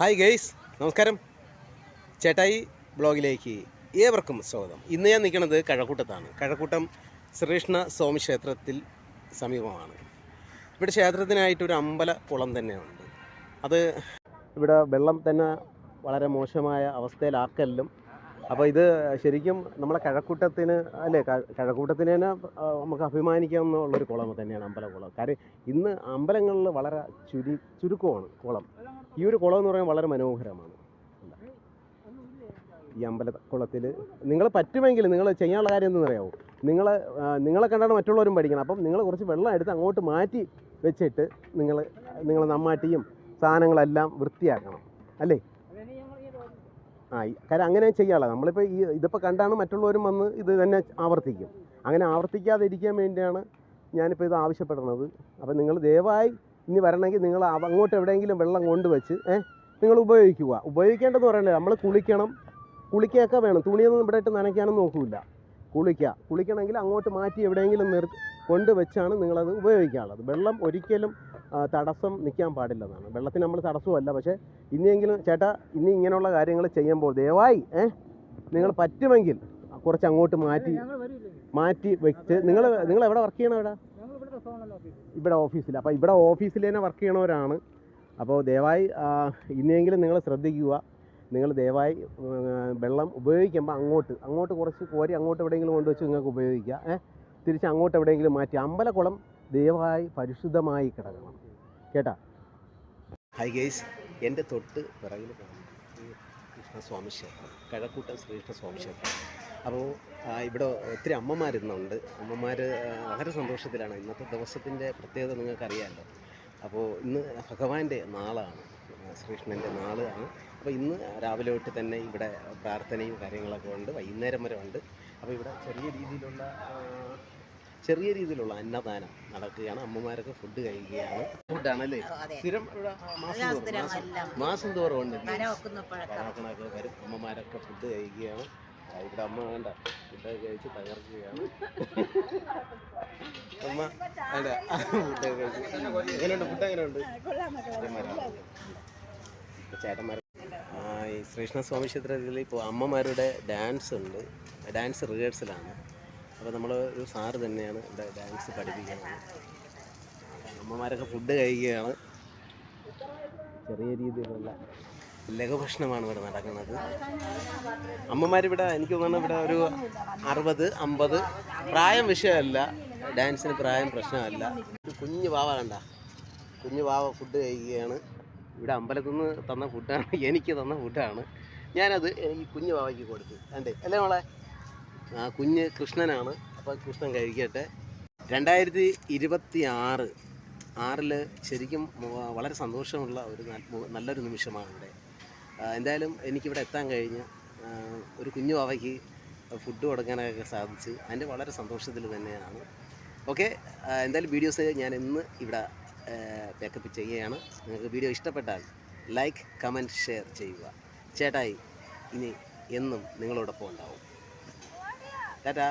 Hi guys നമസ്കാരം. ചേട്ടായി ബ്ലോഗിലേക്ക് ഏവർക്കും സ്വാഗതം. ഇന്ന് ഞാൻ നിൽക്കുന്നത് കഴക്കൂട്ടത്താണ്. കഴക്കൂട്ടം ശ്രീകൃഷ്ണ സ്വാമി ക്ഷേത്രത്തിൽ സമീപമാണ്. ഇവിടെ ക്ഷേത്രത്തിനായിട്ടൊരു അമ്പല കുളം തന്നെയുണ്ട്. അത് ഇവിടെ വെള്ളം തന്നെ വളരെ മോശമായ അവസ്ഥയിലാക്കല്ലും. അപ്പോൾ ഇത് ശരിക്കും നമ്മളെ കഴക്കൂട്ടത്തിന് അല്ലേ കഴക്കൂട്ടത്തിന് തന്നെ നമുക്ക് അഭിമാനിക്കാവുന്നുള്ളൊരു കുളം തന്നെയാണ് അമ്പലക്കുളം. കാര്യം ഇന്ന് അമ്പലങ്ങളിൽ വളരെ ചുരു ചുരുക്കമാണ് കുളം. ഈ ഒരു കുളം എന്ന് പറയുന്നത് വളരെ മനോഹരമാണ്. ഈ അമ്പല കുളത്തിൽ നിങ്ങൾ പറ്റുമെങ്കിൽ നിങ്ങൾ ചെയ്യാനുള്ള കാര്യം എന്തെന്നറിയാവോ നിങ്ങൾ നിങ്ങളെ കണ്ടാണ് മറ്റുള്ളവരും പഠിക്കണം അപ്പം നിങ്ങൾ കുറച്ച് വെള്ളം എടുത്ത് അങ്ങോട്ട് മാറ്റി വെച്ചിട്ട് നിങ്ങൾ നിങ്ങൾ നമ്മാട്ടിയും സാധനങ്ങളെല്ലാം വൃത്തിയാക്കണം. അല്ലേ? ആ കാര്യം അങ്ങനെ ചെയ്യാനുള്ള. നമ്മളിപ്പോൾ ഈ ഇതിപ്പോൾ കണ്ടാണ് മറ്റുള്ളവരും വന്ന് ഇത് തന്നെ ആവർത്തിക്കും. അങ്ങനെ ആവർത്തിക്കാതെ ഇരിക്കാൻ വേണ്ടിയാണ് ഞാനിപ്പോൾ ഇത് ആവശ്യപ്പെടുന്നത്. അപ്പം നിങ്ങൾ ദയവായി ഇനി വരണമെങ്കിൽ നിങ്ങൾ അങ്ങോട്ട് എവിടെയെങ്കിലും വെള്ളം കൊണ്ടുവച്ച് ഏഹ് നിങ്ങൾ ഉപയോഗിക്കുക. ഉപയോഗിക്കേണ്ടതെന്ന് പറയണ്ടേ നമ്മൾ കുളിക്കണം. കുളിക്കുകയൊക്കെ വേണം. തുണിയൊന്നും ഇവിടെ ഇട്ട് നനയ്ക്കാനും നോക്കില്ല കുളിക്കുക കുളിക്കണമെങ്കിൽ അങ്ങോട്ട് മാറ്റി എവിടെയെങ്കിലും നിർ കൊണ്ടുവച്ചാണ് നിങ്ങളത് ഉപയോഗിക്കാനുള്ളത്. വെള്ളം ഒരിക്കലും തടസ്സം നിൽക്കാൻ പാടില്ലെന്നാണ്. വെള്ളത്തിന് നമ്മൾ തടസ്സമല്ല. പക്ഷേ ഇനിയെങ്കിലും ചേട്ടാ ഇനി ഇങ്ങനെയുള്ള കാര്യങ്ങൾ ചെയ്യുമ്പോൾ ദയവായി ഏഹ് നിങ്ങൾ പറ്റുമെങ്കിൽ കുറച്ച് അങ്ങോട്ട് മാറ്റി മാറ്റി വെച്ച്. നിങ്ങൾ നിങ്ങൾ എവിടെ വർക്ക് ചെയ്യണം എവിടെ ഇവിടെ ഓഫീസിൽ അപ്പോൾ ഇവിടെ ഓഫീസിൽ തന്നെ വർക്ക് ചെയ്യണവരാണ്. അപ്പോൾ ദയവായി ഇനിയെങ്കിലും നിങ്ങൾ ശ്രദ്ധിക്കുക. നിങ്ങൾ ദയവായി വെള്ളം ഉപയോഗിക്കുമ്പോൾ അങ്ങോട്ട് അങ്ങോട്ട് കുറച്ച് കോരി അങ്ങോട്ട് എവിടെയെങ്കിലും കൊണ്ടുവച്ച് നിങ്ങൾക്ക് ഉപയോഗിക്കുക ഏഹ് തിരിച്ച് അങ്ങോട്ട് എവിടെയെങ്കിലും മാറ്റി. അമ്പലക്കുളം ദയവായി പരിശുദ്ധമായി കിടക്കണം. കേട്ടാ? ഹൈ ഗേസ് എന്റെ തൊട്ട് പിറകിൽ കൃഷ്ണസ്വാമി ക്ഷേത്രം. കഴക്കൂട്ടം ശ്രീകൃഷ്ണസ്വാമി ക്ഷേത്രം. അപ്പോൾ ഇവിടെ ഒത്തിരി അമ്മമാരിന്നുണ്ട് അമ്മമാർ വളരെ സന്തോഷത്തിലാണ്. ഇന്നത്തെ ദിവസത്തിന്റെ പ്രത്യേകത നിങ്ങൾക്കറിയാമല്ലോ അപ്പോൾ ഇന്ന് ഭഗവാന്റെ നാളാണ്. ശ്രീകൃഷ്ണന്റെ നാളാണ് അപ്പോൾ ഇന്ന് രാവിലെ തൊട്ട് തന്നെ ഇവിടെ പ്രാർത്ഥനയും കാര്യങ്ങളൊക്കെ ഉണ്ട്. വൈകുന്നേരം വരെ ഉണ്ട്. അപ്പോൾ ഇവിടെ ചെറിയ രീതിയിലുള്ള ചെറിയ രീതിയിലുള്ള അന്നദാനം നടക്കുകയാണ്. അമ്മമാരൊക്കെ ഫുഡ് കഴിക്കുകയാണ്. ഫുഡാണല്ലേ സ്ഥിരം ഇവിടെ മാസം തോറും. മാസം തോറും ഉണ്ട്. വരും. അമ്മമാരൊക്കെ ഫുഡ് കഴിക്കുകയാണ്. ഇവിടെ അമ്മ വേണ്ട. ഫുഡ് കഴിച്ച് തകർക്കുകയാണ് അമ്മ വേണ്ട. ഫുഡ് കഴിച്ച്. എങ്ങനെയുണ്ട്? ഫുഡ് എങ്ങനെയുണ്ട്? ചേട്ടന്മാർ ശ്രീകൃഷ്ണസ്വാമി ക്ഷേത്രത്തിൽ ഇപ്പോൾ അമ്മമാരുടെ ഡാൻസ് ഉണ്ട്. ഡാൻസ് റിഹേഴ്സലാണ് അപ്പോൾ നമ്മൾ ഒരു സാറ് തന്നെയാണ് ഇവിടെ ഡാൻസ് പഠിപ്പിക്കുന്നത്. അമ്മമാരൊക്കെ ഫുഡ് കഴിക്കുകയാണ്. ചെറിയ രീതിയിലുള്ള ലഘുഭക്ഷണമാണ് ഇവിടെ നടക്കുന്നത്. അമ്മമാരിവിടെ എനിക്ക് തോന്നുന്നു ഇവിടെ ഒരു അറുപത് അമ്പത് പ്രായം വിഷയമല്ല. ഡാൻസിന് പ്രായം പ്രശ്നമല്ല. ഒരു കുഞ്ഞു വാവ കണ്ട. കുഞ്ഞു വാവ ഫുഡ് കഴിക്കുകയാണ്. ഇവിടെ അമ്പലത്തിൽ നിന്ന് തന്ന ഫുഡാണ് എനിക്ക് തന്ന ഫുഡാണ് ഞാനത് എനിക്ക് കുഞ്ഞു വാവയ്ക്ക് കൊടുത്തു. അല്ലേ അല്ലേ മോളെ? ആ കുഞ്ഞ് കൃഷ്ണനാണ്. അപ്പോൾ കൃഷ്ണൻ കഴിക്കട്ടെ. രണ്ടായിരത്തി ഇരുപത്തി ആറ് ആറിൽ ശരിക്കും വളരെ സന്തോഷമുള്ള ഒരു നല്ലൊരു നിമിഷമാണ് ഇവിടെ. എന്തായാലും എനിക്കിവിടെ എത്താൻ കഴിഞ്ഞ് ഒരു കുഞ്ഞു വാവയ്ക്ക് ഫുഡ് കൊടുക്കാനൊക്കെ സാധിച്ച് അതിന്റെ വളരെ സന്തോഷത്തിൽ തന്നെയാണ്. ഓക്കെ എന്തായാലും വീഡിയോസ് ഞാൻ ഇന്ന് ഇവിടെ പാക്കപ്പ് ചെയ്യുകയാണ്. നിങ്ങൾക്ക് വീഡിയോ ഇഷ്ടപ്പെട്ടാൽ ലൈക്ക് കമന്റ് ഷെയർ ചെയ്യുക. ചേട്ടായി ഇനി എന്നും നിങ്ങളോടൊപ്പം ഉണ്ടാവും. ടാറ്റാ